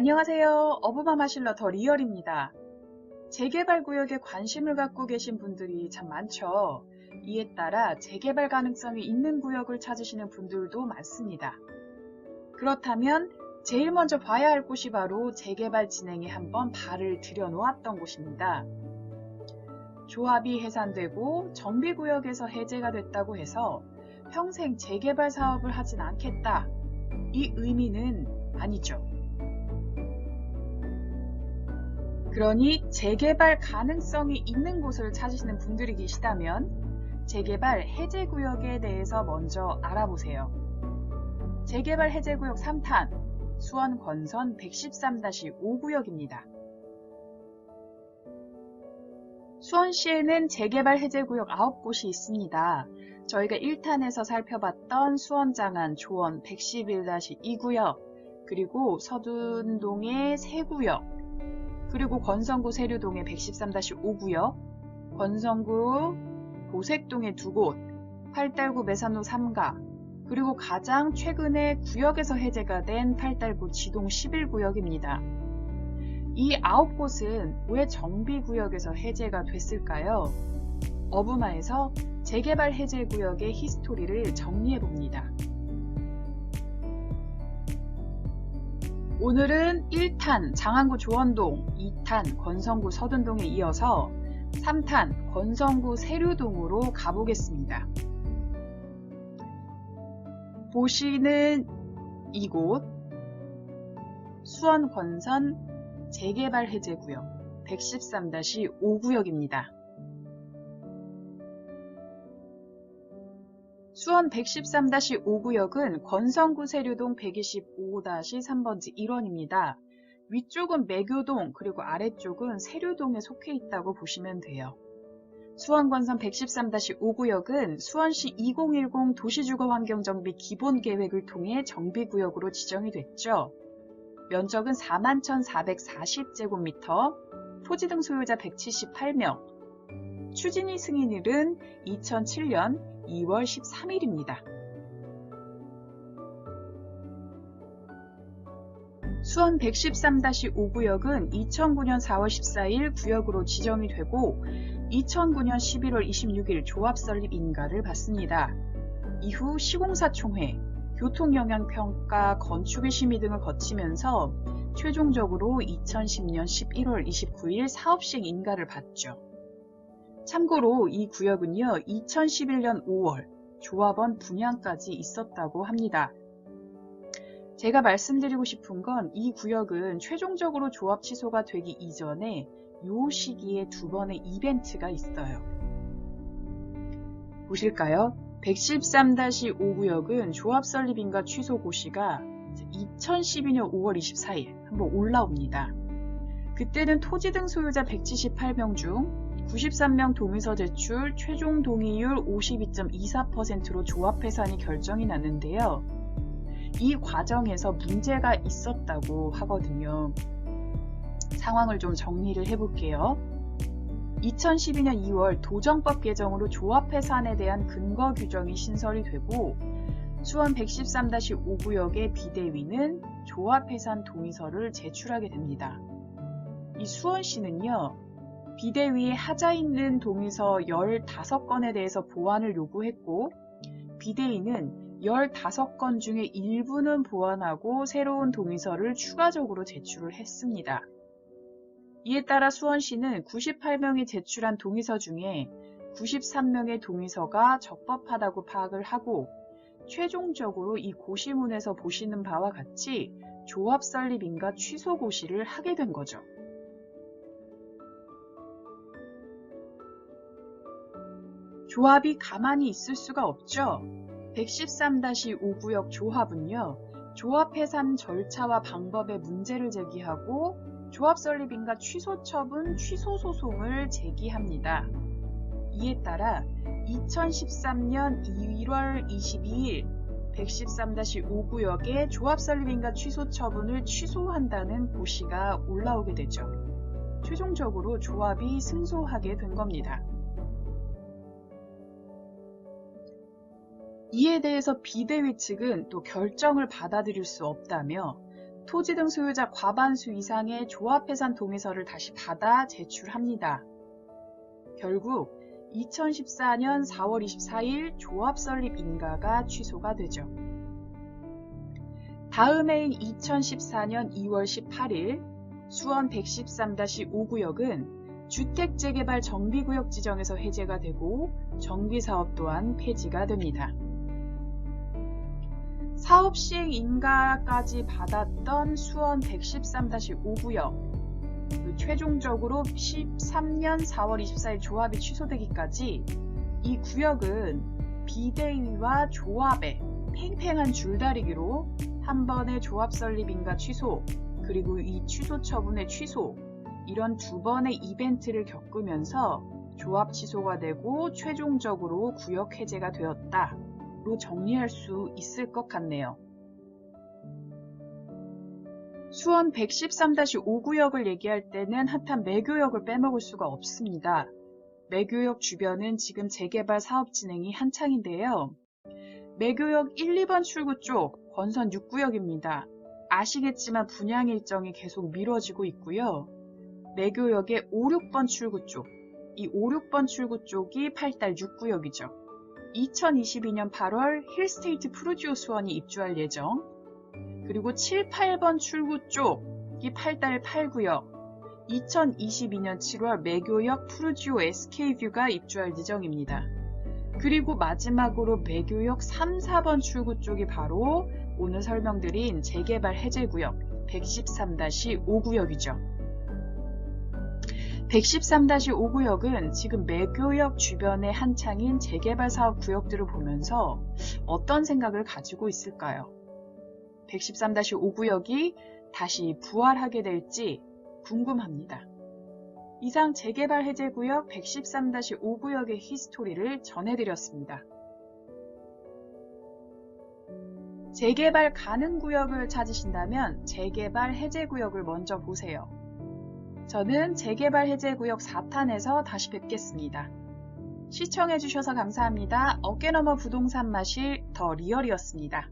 안녕하세요. 어부마마 실러 더 리얼입니다. 재개발 구역에 관심을 갖고 계신 분들이 참 많죠. 이에 따라 재개발 가능성이 있는 구역을 찾으시는 분들도 많습니다. 그렇다면 제일 먼저 봐야 할 곳이 바로 재개발 진행에 한번 발을 들여놓았던 곳입니다. 조합이 해산되고 정비구역에서 해제가 됐다고 해서 평생 재개발 사업을 하진 않겠다. 이 의미는 아니죠. 그러니 재개발 가능성이 있는 곳을 찾으시는 분들이 계시다면 재개발 해제 구역에 대해서 먼저 알아보세요. 재개발 해제 구역 3탄 수원 건선 113-5 구역입니다. 수원시에는 재개발 해제 구역 9곳이 있습니다. 저희가 1탄에서 살펴봤던 수원장안 조원 111-2 구역, 그리고 서둔동의 3구역, 그리고 건성구 세류동의 113-5 구역, 건성구 보색동의 두 곳, 팔달구 매산로 3가, 그리고 가장 최근에 구역에서 해제가 된 팔달구 지동 11구역입니다. 이 9곳은 왜 정비구역에서 해제가 됐을까요? 어부마에서 재개발 해제 구역의 히스토리를 정리해 봅니다. 오늘은 1탄 장안구 조원동, 2탄 건성구 서둔동에 이어서 3탄 건성구 세류동으로 가보겠습니다. 보시는 이곳 수원 건선 재개발 해제 구역 113-5 구역입니다. 수원 113-5 구역은 건성구 세류동 125-3번지 1원입니다. 위쪽은 매교동 그리고 아래쪽은 세류동에 속해 있다고 보시면 돼요. 수원건선 113-5 구역은 수원시 2010 도시주거환경정비 기본계획을 통해 정비구역으로 지정이 됐죠. 면적은 41,440제곱미터, 토지 등 소유자 178명, 추진위 승인일은 2007년 2월 13일입니다. 수원 113-5 구역은 2009년 4월 14일 구역으로 지정이 되고 2009년 11월 26일 조합 설립 인가를 받습니다. 이후 시공사총회, 교통영향평가, 건축의 심의 등을 거치면서 최종적으로 2010년 11월 29일 사업시행 인가를 받죠. 참고로 이 구역은요, 2011년 5월 조합원 분양까지 있었다고 합니다. 제가 말씀드리고 싶은 건 이 구역은 최종적으로 조합 취소가 되기 이전에 이 시기에 두 번의 이벤트가 있어요. 보실까요? 113-5 구역은 조합 설립인가 취소 고시가 2012년 5월 24일 한번 올라옵니다. 그때는 토지 등 소유자 178명 중 93명 동의서 제출 최종 동의율 52.24%로 조합 해산이 결정이 났는데요. 이 과정에서 문제가 있었다고 하거든요. 상황을 좀 정리를 해볼게요. 2012년 2월 도정법 개정으로 조합 해산에 대한 근거 규정이 신설이 되고 수원 113-5 구역의 비대위는 조합 해산 동의서를 제출하게 됩니다. 이 수원시는요, 비대위에 하자 있는 동의서 15건에 대해서 보완을 요구했고, 비대위는 15건 중에 일부는 보완하고 새로운 동의서를 추가적으로 제출을 했습니다. 이에 따라 수원시는 98명이 제출한 동의서 중에 93명의 동의서가 적법하다고 파악을 하고 최종적으로 이 고시문에서 보시는 바와 같이 조합 설립인가 취소 고시를 하게 된 거죠. 조합이 가만히 있을 수가 없죠. 113-5 구역 조합은요. 조합 해산 절차와 방법에 문제를 제기하고 조합 설립인가 취소 처분 취소 소송을 제기합니다. 이에 따라 2013년 2월 22일 113-5 구역의 조합 설립인가 취소 처분을 취소한다는 고시가 올라오게 되죠. 최종적으로 조합이 승소하게 된 겁니다. 이에 대해서 비대위 측은 또 결정을 받아들일 수 없다며 토지 등 소유자 과반수 이상의 조합해산 동의서를 다시 받아 제출합니다. 결국 2014년 4월 24일 조합 설립 인가가 취소가 되죠. 다음 해인 2014년 2월 18일 수원 113-5구역은 주택재개발 정비구역 지정에서 해제가 되고 정비사업 또한 폐지가 됩니다. 사업 시행 인가까지 받았던 수원 113-5구역. 그 최종적으로 13년 4월 24일 조합이 취소되기까지 이 구역은 비대위와 조합의 팽팽한 줄다리기로 한 번의 조합 설립 인가 취소 그리고 이 취소 처분의 취소 이런 두 번의 이벤트를 겪으면서 조합 취소가 되고 최종적으로 구역 해제가 되었다 로 정리할 수 있을 것 같네요. 수원 113-5구역을 얘기할 때는 핫한 매교역을 빼먹을 수가 없습니다. 매교역 주변은 지금 재개발 사업 진행이 한창인데요. 매교역 1, 2번 출구 쪽 건선 6구역입니다. 아시겠지만 분양 일정이 계속 미뤄지고 있고요. 매교역의 5, 6번 출구 쪽, 이 5, 6번 출구 쪽이 8달 6구역이죠. 2022년 8월 힐스테이트 프루지오 수원이 입주할 예정, 그리고 7, 8번 출구 쪽이 8달 8구역, 2022년 7월 매교역 푸르지오 SK뷰가 입주할 예정입니다. 그리고 마지막으로 매교역 3, 4번 출구 쪽이 바로 오늘 설명드린 재개발 해제구역 113-5구역이죠. 113-5구역은 지금 매교역 주변의 한창인 재개발 사업 구역들을 보면서 어떤 생각을 가지고 있을까요? 113-5구역이 다시 부활하게 될지 궁금합니다. 이상 재개발 해제 구역 113-5구역의 히스토리를 전해드렸습니다. 재개발 가능 구역을 찾으신다면 재개발 해제 구역을 먼저 보세요. 저는 재개발 해제구역 4탄에서 다시 뵙겠습니다. 시청해주셔서 감사합니다. 어깨너머 부동산 마실 더 리얼이었습니다.